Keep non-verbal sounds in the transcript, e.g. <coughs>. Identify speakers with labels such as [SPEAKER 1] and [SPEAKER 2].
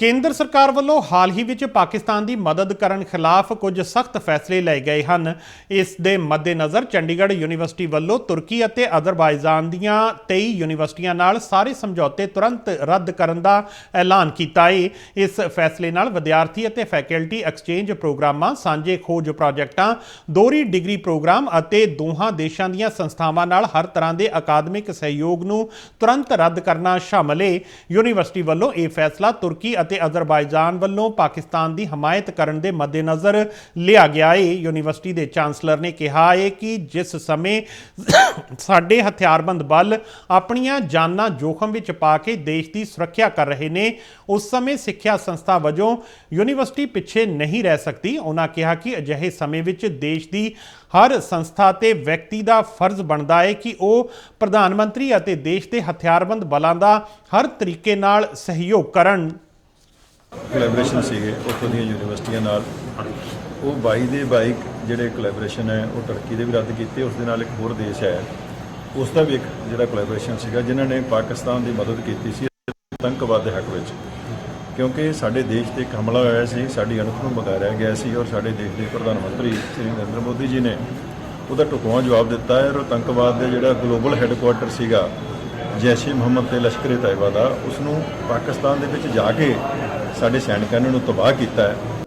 [SPEAKER 1] ਕੇਂਦਰ ਸਰਕਾਰ ਵੱਲੋਂ ਹਾਲ ਹੀ ਵਿੱਚ ਪਾਕਿਸਤਾਨ ਦੀ ਮਦਦ ਕਰਨ ਖਿਲਾਫ ਕੁਝ ਸਖਤ ਫੈਸਲੇ ਲਏ ਗਏ ਹਨ। ਇਸ ਦੇ ਮੱਦੇਨਜ਼ਰ ਚੰਡੀਗੜ੍ਹ ਯੂਨੀਵਰਸਿਟੀ ਵੱਲੋਂ ਤੁਰਕੀ ਅਤੇ ਅਜ਼ਰਬਾਈਜਾਨ ਦੀਆਂ 23 ਯੂਨੀਵਰਸਿਟੀਆਂ ਨਾਲ ਸਾਰੇ ਸਮਝੌਤੇ ਤੁਰੰਤ ਰੱਦ ਕਰਨ ਦਾ ਐਲਾਨ ਕੀਤਾ ਹੈ ਇਸ ਫੈਸਲੇ ਨਾਲ ਵਿਦਿਆਰਥੀ ਅਤੇ ਫੈਕਲਟੀ ਐਕਸਚੇਂਜ ਪ੍ਰੋਗਰਾਮਾਂ, ਸਾਂਝੇ ਖੋਜ ਪ੍ਰੋਜੈਕਟਾਂ, ਦੋਹਰੀ ਡਿਗਰੀ ਪ੍ਰੋਗਰਾਮ ਅਤੇ ਦੋਹਾਂ ਦੇਸ਼ਾਂ ਦੀਆਂ ਸੰਸਥਾਵਾਂ ਨਾਲ ਹਰ ਤਰ੍ਹਾਂ ਦੇ ਅਕਾਦਮਿਕ ਸਹਿਯੋਗ ਨੂੰ ਤੁਰੰਤ ਰੱਦ ਕਰਨਾ ਸ਼ਾਮਲ ਹੈ ਯੂਨੀਵਰਸਿਟੀ ਵੱਲੋਂ ਇਹ ਫੈਸਲਾ ਤੁਰਕੀ ਅਤੇ ਅਜ਼ਰਬਾਈਜਾਨ ਵੱਲੋਂ ਪਾਕਿਸਤਾਨ ਦੀ ਹਮਾਇਤ ਕਰਨ ਦੇ ਮੱਦੇਨਜ਼ਰ ਲਿਆ ਗਿਆ ਹੈ ਯੂਨੀਵਰਸਿਟੀ ਦੇ ਚਾਂਸਲਰ ਨੇ ਕਿਹਾ ਹੈ ਕਿ ਜਿਸ ਸਮੇਂ <coughs> ਸਾਡੇ ਹਥਿਆਰਬੰਦ ਬਲ ਆਪਣੀਆਂ ਜਾਨਾਂ ਜੋਖਮ ਵਿੱਚ ਪਾ ਕੇ ਦੇਸ਼ ਦੀ ਸੁਰੱਖਿਆ ਕਰ ਰਹੇ ਨੇ, ਉਸ ਸਮੇਂ ਸਿੱਖਿਆ ਸੰਸਥਾ ਵਜੋਂ ਯੂਨੀਵਰਸਿਟੀ ਪਿੱਛੇ ਨਹੀਂ ਰਹਿ ਸਕਦੀ। ਉਹਨਾਂ ਕਿਹਾ ਕਿ ਅਜਿਹੇ ਸਮੇਂ ਵਿੱਚ ਦੇਸ਼ ਦੀ ਹਰ ਸੰਸਥਾ ਤੇ ਵਿਅਕਤੀ ਦਾ ਫਰਜ਼ ਬਣਦਾ ਹੈ ਕਿ ਉਹ ਪ੍ਰਧਾਨ ਮੰਤਰੀ ਅਤੇ ਦੇਸ਼ ਦੇ ਹਥਿਆਰਬੰਦ ਬਲਾਂ ਦਾ ਹਰ ਤਰੀਕੇ ਨਾਲ ਸਹਿਯੋਗ ਕਰਨ।
[SPEAKER 2] ਕੋਲੈਬੋਰੇਸ਼ਨ ਸੀਗੇ ਉੱਥੋਂ ਦੀਆਂ ਯੂਨੀਵਰਸਿਟੀਆਂ ਨਾਲ। ਉਹ ਬਾਈ ਦੇ 22 ਜਿਹੜੇ ਕੋਲੈਬੋਰੇਸ਼ਨ ਹੈ, ਉਹ ਟਰਕੀ ਦੇ ਵੀ ਰੱਦ ਕੀਤੇ ਉਸ ਦੇ ਨਾਲ ਇੱਕ ਹੋਰ ਦੇਸ਼ ਹੈ ਉਸ ਦਾ ਵੀ ਇੱਕ ਜਿਹੜਾ ਕੋਲੈਬੋਰੇਸ਼ਨ ਸੀਗਾ, ਜਿਨ੍ਹਾਂ ਨੇ ਪਾਕਿਸਤਾਨ ਦੀ ਮਦਦ ਕੀਤੀ ਸੀ ਆਤੰਕਵਾਦ ਦੇ ਹੱਕ ਵਿੱਚ। ਕਿਉਂਕਿ ਸਾਡੇ ਦੇਸ਼ ਤੇ ਇੱਕ ਹਮਲਾ ਹੋਇਆ ਸੀ, ਸਾਡੀ ਅਣਖ ਨੂੰ ਬਗਾਰਿਆ ਗਿਆ ਸੀ ਔਰ ਸਾਡੇ ਦੇਸ਼ ਦੇ ਪ੍ਰਧਾਨ ਮੰਤਰੀ ਸ੍ਰੀ ਨਰਿੰਦਰ ਮੋਦੀ ਜੀ ਨੇ ਉਹਦਾ ਢੁਕਵਾਂ ਜਵਾਬ ਦਿੱਤਾ ਹੈ ਔਰ ਆਤੰਕਵਾਦ ਦੇ ਜਿਹੜਾ ਗਲੋਬਲ ਹੈੱਡਕੁਆਟਰ ਸੀਗਾ ਜੈਸ਼-ਏ ਮੁਹੰਮਦ ਤੇ ਲਸ਼ਕਰ-ਏ-ਤੈਯਬਾ ਦਾ ਉਸ ਨੂੰ ਪਾਕਿਸਤਾਨ ਦੇ ਵਿੱਚ ਜਾ ਕੇ ਸਾਡੇ ਸੈਨਿਕਾਂ ਨੇ ਉਹਨੂੰ ਤਬਾਹ ਕੀਤਾ ਹੈ।